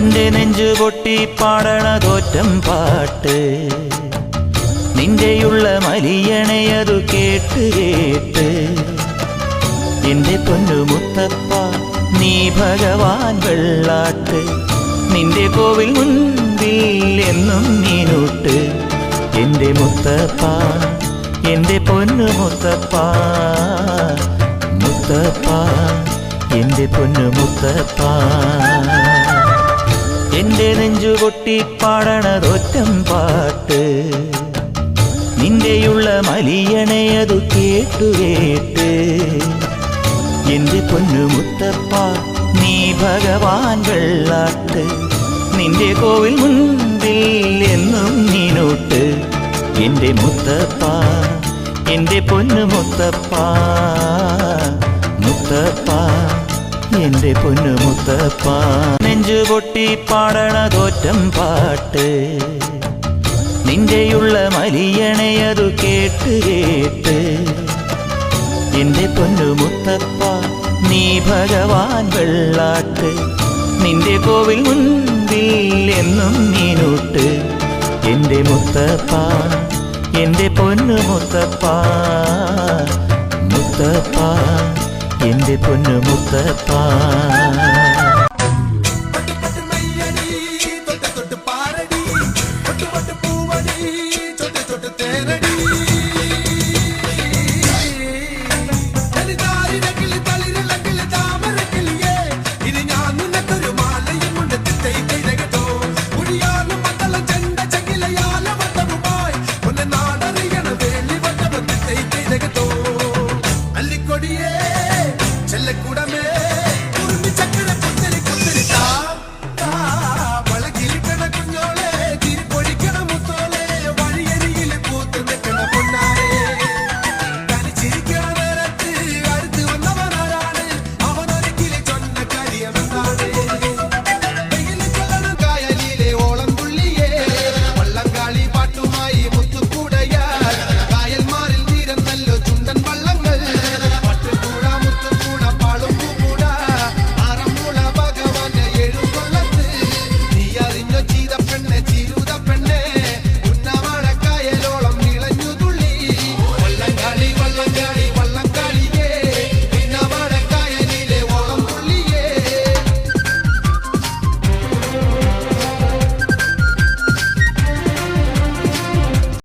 എന്റെ നെഞ്ചു പൊട്ടി പാടണതോറ്റം പാട്ട്. നിന്റെയുള്ള മലിയണയതു കേട്ട് കേട്ട്. എന്റെ പൊന്നു മുത്തപ്പ നീ ഭഗവാൻ വെള്ളാട്ട്. നിന്റെ കോവിൽ മുൻപിൽ എന്നും നീനൂട്ട്. എന്റെ മുത്തപ്പ എന്റെ പൊന്നു മുത്തപ്പ. മുത്തപ്പ എന്റെ പൊന്നു മുത്തപ്പ. എന്റെ നെഞ്ചു പൊട്ടി പാടണതൊറ്റം പാട്ട്. നിന്റെയുള്ള മലിയണയതു കേട്ടു കേട്ട്. എന്റെ പൊന്നു മുത്തപ്പ നീ ഭഗവാൻ വെള്ളാട്ട്. നിന്റെ കോവിൽ മുൻപിൽ എന്നും നീനോട്ട്. എന്റെ മുത്തപ്പ എന്റെ പൊന്നു മുത്തപ്പ. എന്റെ പൊന്നു മുത്തപ്പ നെഞ്ചു പൊട്ടി പാടണതോറ്റം പാട്ട്. നിന്റെയുള്ള മലിയണയതു കേട്ട് കേട്ട്. എന്റെ പൊന്നു മുത്തപ്പ നീ ഭഗവാൻ വെള്ളാട്ട്. നിന്റെ കോവിൽ മുൻപിൽ എന്നും നീനൂട്ട്. എന്റെ മുത്തപ്പ എന്റെ പൊന്നു മുത്തപ്പ മുത്തപ്പ. എന്റെ പൊന്നു മുത്തപ്പ.